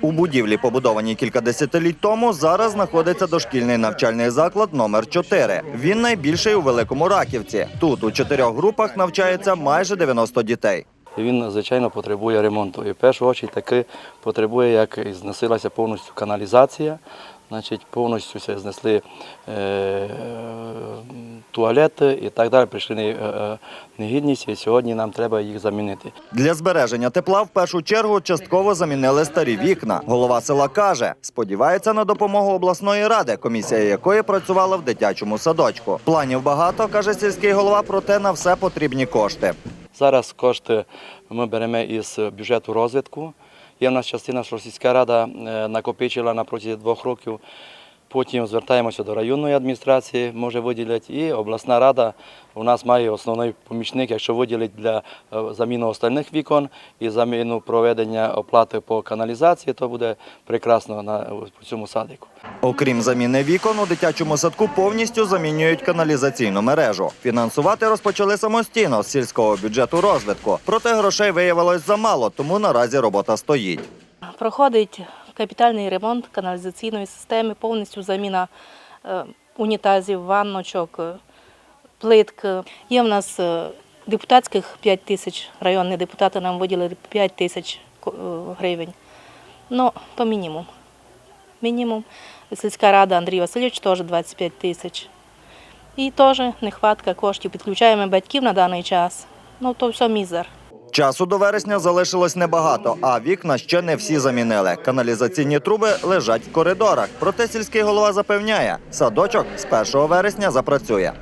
У будівлі, побудованій кілька десятиліть тому, зараз знаходиться дошкільний навчальний заклад номер 4 Він найбільший у Великому Раківці. Тут у чотирьох групах навчається майже 90 дітей. Він, звичайно, потребує ремонту. І в першу чергу таки потребує, як і зносилася повністю каналізація, значить, повністю знесли е, туалети і так далі. Прийшли е, негідність, і сьогодні нам треба їх замінити. Для збереження тепла в першу чергу частково замінили старі вікна. Голова села каже, сподівається на допомогу обласної ради, комісія якої працювала в дитячому садочку. Планів багато, каже сільський голова, проте на все потрібні кошти. Зараз кошти ми беремо із бюджету розвитку. Є в нас частина, що сільська рада е, накопичила на протязі двох років. Потім звертаємося до районної адміністрації, може виділити, і обласна рада у нас має основний помічник, якщо виділить для е, заміну остальних вікон і заміну проведення оплати по каналізації, то буде прекрасно на цьому садику. Окрім заміни вікон, у дитячому садку повністю замінюють каналізаційну мережу. Фінансувати розпочали самостійно з сільського бюджету розвитку. Проте грошей виявилось замало, тому наразі робота стоїть. Проходить капітальний ремонт каналізаційної системи, повністю заміна е, унітазів, ванночок, е, плитк. Є в нас е, депутатських 5 тисяч, районні депутати нам виділили 5 тисяч гривень. Ну, по мінімуму. Мінімум. Сільська рада Андрій Васильович теж 25 тисяч. І теж нехватка коштів. Підключаємо батьків на даний час. Ну, то все мізер. Часу до вересня залишилось небагато, а вікна ще не всі замінили. Каналізаційні труби лежать в коридорах. Проте сільський голова запевняє, садочок з 1 вересня запрацює.